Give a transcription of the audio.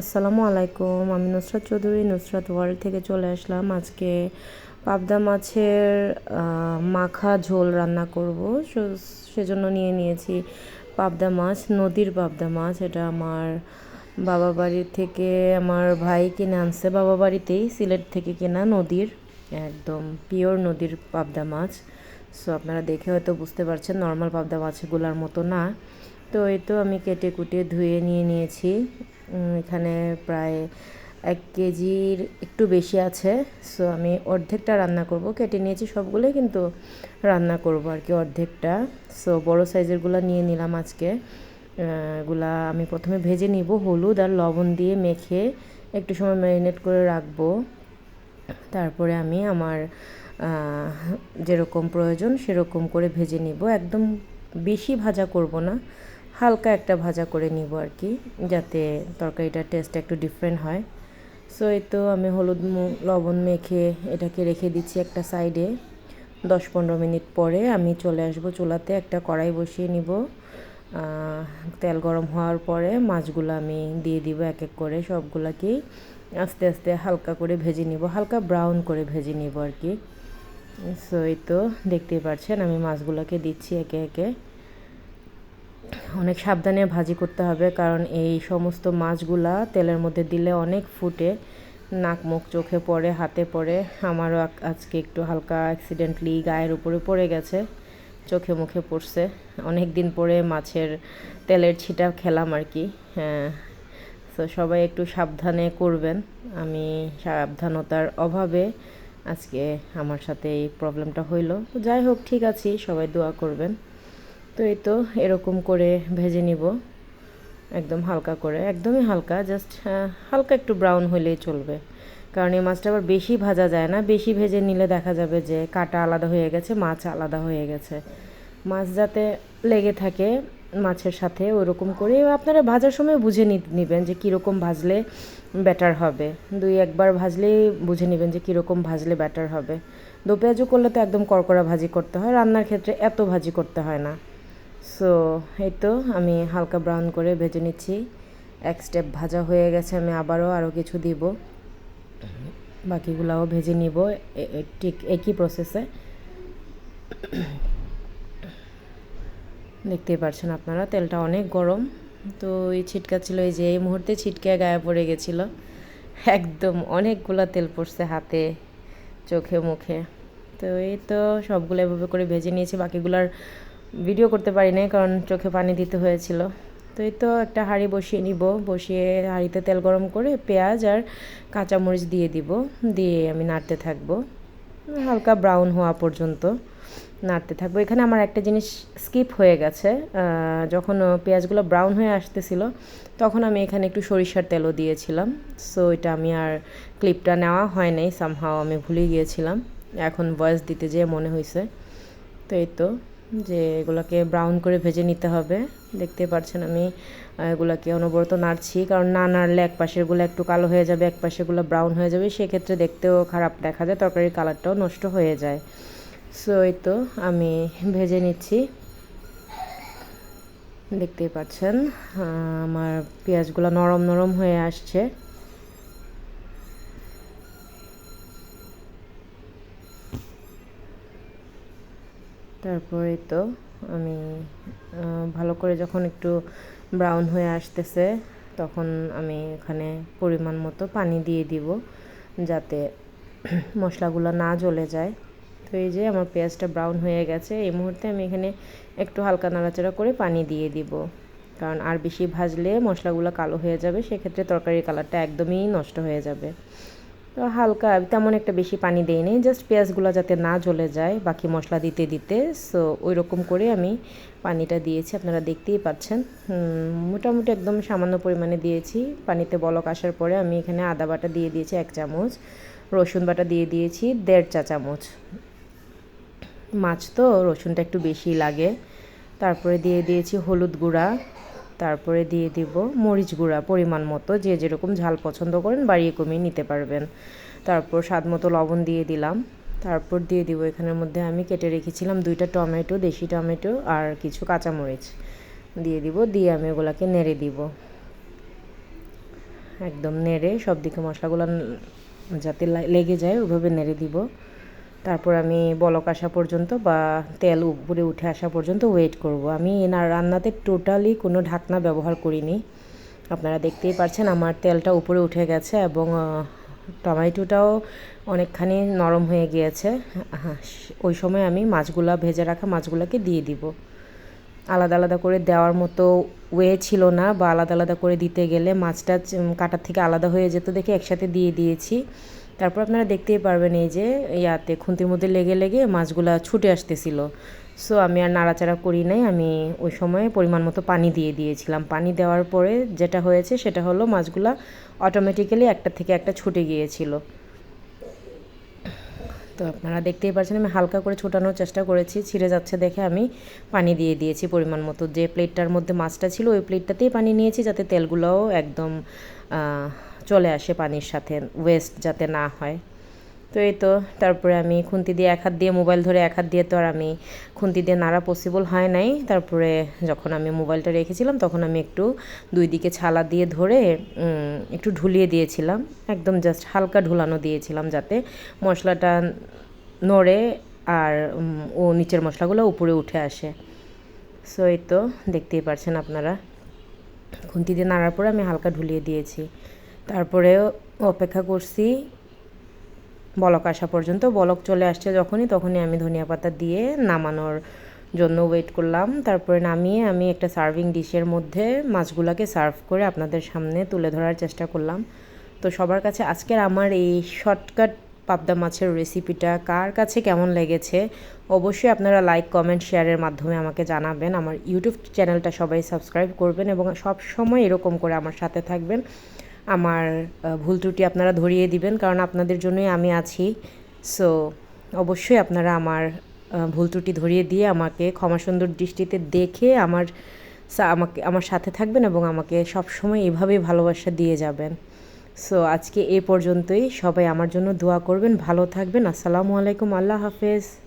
আসসালামু আলাইকুম, আমি নুসরাত চৌধুরী, নুসরাত ওয়ার্ল্ড থেকে চলে আসলাম। আজকে পাবদা মাছের মাখা ঝোল রান্না করব। সেজন্য নিয়ে নিয়েছি পাবদা মাছ, নদীর পাবদা মাছ। এটা আমার বাবা বাড়ি থেকে, আমার ভাই কিনে আনছে। বাবা বাড়িতেই, সিলেট থেকে কেনা নদীর, একদম পিওর নদীর পাবদা মাছ। সো, আপনারা দেখে হয়তো বুঝতে পারছেন, নর্মাল পাবদা মাছগুলোর মতো না। তো, এই তো আমি কেটে কুটে ধুয়ে নিয়ে নিয়েছি। এখানে প্রায় এক কেজির একটু বেশি আছে। সো আমি অর্ধেকটা রান্না করব। কেটে নিয়েছি সবগুলোই, কিন্তু রান্না করব আর কি অর্ধেকটা। সো বড় সাইজেরগুলো নিয়ে নিলাম আজকে। এগুলা আমি প্রথমে ভেজে নিব। হলুদ আর লবণ দিয়ে মেখে একটু সময় ম্যারিনেট করে রাখব। তারপরে আমি আমার যেরকম প্রয়োজন সেরকম করে ভেজে নিব। একদম বেশি ভাজা করব না। হালকা একটা ভাজা করে নিব আর কি, যাতে তরকারিটার টেস্ট একটু ডিফারেন্ট হয়। সো এই তো আমি হলুদ লবণ মেখে এটাকে রেখে দিচ্ছি একটা সাইডে দশ পনেরো মিনিট পরে আমি চলে আসব চুলাতে, একটা কড়াই বসিয়ে নিব। তেল গরম হওয়ার পরে মাছগুলো আমি দিয়ে দিব এক এক করে সবগুলোকেই আস্তে আস্তে হালকা করে ভেজে নিব, হালকা ব্রাউন করে ভেজে নিব আর কি। সো এই তো দেখতেই পাচ্ছেন আমি মাছগুলোকে দিচ্ছি একে একে। অনেক সাবধানে ভাজি করতে হবে, কারণ এই সমস্ত মাছগুলা তেলের মধ্যে দিলে অনেক ফুটে, নাক মুখ চোখে পড়ে, হাতে পড়ে। আমারও আজকে একটু হালকা অ্যাক্সিডেন্টলি গায়ের উপরে পড়ে গেছে, চোখে মুখে পড়ছে। অনেক দিন পরে মাছের তেলের ছিটা খেলাম আর কি হ্যাঁ। তো সবাই একটু সাবধানে করবেন। আমি সাবধানতার অভাবে আজকে আমার সাথে এই প্রবলেমটা হইল। যাই হোক, ঠিক আছে, সবাই দোয়া করবেন। তো এই তো এরকম করে ভেজে নিব। একদম হালকা করে, একদমই হালকা জাস্ট হালকা একটু ব্রাউন হলেই চলবে। কারণ এই মাছটা আবার বেশি ভাজা যায় না, বেশি ভেজে নিলে দেখা যাবে যে কাটা আলাদা হয়ে গেছে, মাছ আলাদা হয়ে গেছে। মাছ যাতে লেগে থাকে মাছের সাথে, ওরকম করে আপনারা ভাজার সময় বুঝে নিবেন যে কীরকম ভাজলে ব্যাটার হবে। দুই একবার ভাজলেই বুঝে নেবেন যে কীরকম ভাজলে ব্যাটার হবে। দো পেঁয়াজু করলে তো একদম কড়কড়া ভাজি করতে হয়, রান্নার ক্ষেত্রে এত ভাজি করতে হয় না। সো এই তো আমি হালকা ব্রাউন করে ভেজে নিচ্ছি। এক স্টেপ ভাজা হয়ে গেছে, আমি আবারও আরও কিছু দিব। বাকিগুলাও ভেজে নিব ঠিক একই প্রসেসে দেখতেই পারছেন আপনারা, তেলটা অনেক গরম। তো এই ছিটকা ছিল, এই যে এই মুহূর্তে ছিটকে গায়ে পড়ে গেছিল। একদম অনেকগুলা তেল পড়ছে হাতে, চোখে, মুখে। তো এই তো সবগুলো এভাবে করে ভেজে নিয়েছি, বাকিগুলার ভিডিও করতে পারি নাই, কারণ চোখে পানি দিতে হয়েছিল। তো এই তো একটা হাঁড়ি বসিয়ে নিব। বসিয়ে হাঁড়িতে তেল গরম করে পেঁয়াজ আর কাঁচামরিচ দিয়ে দিব। দিয়ে আমি নাড়তে থাকব। হালকা ব্রাউন হওয়া পর্যন্ত নাড়তে থাকব। এখানে আমার একটা জিনিস স্কিপ হয়ে গেছে। যখন পেঁয়াজগুলো ব্রাউন হয়ে আসতেছিল, তখন আমি এখানে একটু সরিষার তেলও দিয়েছিলাম। সো এটা আমি আর ক্লিপটা নেওয়া হয় নাই। সামহাও আমি ভুলে গিয়েছিলাম। এখন ভয়েস দিতে যেয়ে মনে হয়েছে তো এই তো। যে এগুলোকে ব্রাউন করে ভেজে নিতে হবে। দেখতে পাচ্ছেন আমি এগুলোকে অনবরত নাড়ছি, কারণ না নাড়লে এক পাশেরগুলো একটু কালো হয়ে যাবে এক পাশেরগুলো ব্রাউন হয়ে যাবে, সেক্ষেত্রে দেখতেও খারাপ দেখা যায়, তরকারির কালারটাও নষ্ট হয়ে যায়। সো এই তো আমি ভেজে নিচ্ছি। দেখতেই পাচ্ছেন আমার পেঁয়াজগুলো নরম নরম হয়ে আসছে। তারপরে তো আমি ভালো করে যখন একটু ব্রাউন হয়ে আসতেছে, তখন আমি এখানে পরিমাণ মতো পানি দিয়ে দিব, যাতে মশলাগুলো না জ্বলে যায়। তো এই যে আমার পেঁয়াজটা ব্রাউন হয়ে গেছে, এই মুহূর্তে আমি এখানে একটু হালকা নাড়াচাড়া করে পানি দিয়ে দিব। কারণ আর বেশি ভাজলে মশলাগুলো কালো হয়ে যাবে, সেক্ষেত্রে তরকারির কালারটা একদমই নষ্ট হয়ে যাবে। হালকা, তেমন একটা বেশি পানি দেইনি জাস্ট পেঁয়াজগুলো যাতে না জ্বলে যায়, বাকি মশলা দিতে দিতে। সো ওই রকম করে আমি পানিটা দিয়েছি, আপনারা দেখতেই পাচ্ছেন। মোটামুটি একদম সামান্য পরিমাণে দিয়েছি। পানিতে বলক আসার পরে আমি এখানে আদা বাটা দিয়ে দিয়েছি এক চামচ, রসুন বাটা দিয়ে দিয়েছি দেড় চা চামচ। মাছ তো রসুনটা একটু বেশি লাগে। তারপরে দিয়ে দিয়েছি হলুদ গুঁড়া। তারপরে দিয়ে দিব মরিচ গুঁড়া পরিমাণ মতো, যে যেরকম ঝাল পছন্দ করেন বাড়িয়ে কমিয়ে নিতে পারবেন। তারপর স্বাদ মতো লবণ দিয়ে দিলাম। তারপর দিয়ে দিব এখানের মধ্যে আমি কেটে রেখেছিলাম দুইটা টমেটো, দেশি টমেটো আর কিছু কাঁচামরিচ। দিয়ে দিব, দিয়ে আমি ওগুলাকে নেড়ে দিব। একদম নেড়ে সব দিকে মশলাগুলো যাতে লেগে যায় ওইভাবে নেড়ে দিব। তারপর আমি বলক আসা পর্যন্ত বা তেল উপরে উঠে আসা পর্যন্ত ওয়েট করব। আমি না রান্নাতে টোটালি কোনো ঢাকনা ব্যবহার করিনি। আপনারা দেখতেই পাচ্ছেন আমার তেলটা উপরে উঠে গেছে এবং টমেটোটাও অনেকখানি নরম হয়ে গিয়েছে। হ্যাঁ, ওই সময় আমি মাছগুলা ভেজে রাখা মাছগুলোকে দিয়ে দিব। আলাদা আলাদা করে দেওয়ার মতো ওয়ে ছিল না বা আলাদা আলাদা করে দিতে গেলে মাছটা কাটার থেকে আলাদা হয়ে যেত দেখে একসাথে দিয়ে দিয়েছি। তারপর আপনারা দেখতেই পারবেন এই যে ইয়াতে খুন্তির মধ্যে লেগে লেগে মাছগুলা ছুটে আসতেছিল। সো আমি আর নাড়াচাড়া করি নাই, আমি ওই সময় পরিমাণ মতো পানি দিয়ে দিয়েছিলাম। পানি দেওয়ার পরে যেটা হয়েছে সেটা হলো মাছগুলা অটোমেটিক্যালি একটা থেকে একটা ছুটে গিয়েছিল। তো আপনারা দেখতেই পাচ্ছেন আমি হালকা করে ছোটানোর চেষ্টা করেছি, ছিঁড়ে যাচ্ছে দেখে আমি পানি দিয়ে দিয়েছি পরিমাণ মতো। যে প্লেটটার মধ্যে মাছটা ছিল, ওই প্লেটটাতেই পানি নিয়েছি যাতে তেলগুলোও একদম চলে আসে পানির সাথে ওয়েস্ট যাতে না হয়। তো এই তো, তারপরে আমি খুন্তি দিয়ে এক হাত দিয়ে, মোবাইল ধরে এক হাত দিয়ে তো আর আমি খুন্তি দিয়ে নাড়া পসিবল হয় নাই। তারপরে যখন আমি মোবাইলটা রেখেছিলাম, তখন আমি একটু দুই দিকে ছালা দিয়ে ধরে একটু ঢুলিয়ে দিয়েছিলাম। একদম জাস্ট হালকা ঢুলানো দিয়েছিলাম যাতে মশলাটা নড়ে আর ও নিচের মশলাগুলো উপরে উঠে আসে। সো এই তো, দেখতেই পারছেন আপনারা। খুন্তি দিয়ে নাড়ার পরে আমি হালকা ঢুলিয়ে দিয়েছি। তারপরে অপেক্ষা করছি। বলক আসা পর্যন্ত, বলক চলে আসছে যখনই, তখনই আমি ধনিয়া পাতা দিয়ে নামানোর জন্য ওয়েট করলাম। তারপরে নামিয়ে আমি একটা সার্ভিং ডিশের মধ্যে মাছগুলোকে সার্ভ করে আপনাদের সামনে তুলে ধরার চেষ্টা করলাম। তো সবার কাছে আজকের আমার এই শর্টকাট পাবদা মাছের রেসিপিটা কার কাছে কেমন লেগেছে, অবশ্যই আপনারা লাইক কমেন্ট শেয়ারের মাধ্যমে আমাকে জানাবেন। আমার ইউটিউব চ্যানেলটা সবাই সাবস্ক্রাইব করবেন এবং সব সময় এরকম করে আমার সাথে থাকবেন। আমার ভুল ত্রুটি আপনারা ধরিয়ে দিবেন, কারণ আপনাদের জন্যই আমি আছি। সো অবশ্যই আপনারা আমার ভুল ত্রুটি ধরিয়ে দিয়ে আমাকে ক্ষমা সুন্দর দৃষ্টিতে দেখে আমার আমাকে, আমার সাথে থাকবেন এবং আমাকে সব সময় এভাবেই ভালোবাসা দিয়ে যাবেন। সো আজকে এ পর্যন্তই। সবাই আমার জন্য দোয়া করবেন, ভালো থাকবেন। আসসালামু আলাইকুম। আল্লাহ হাফেজ।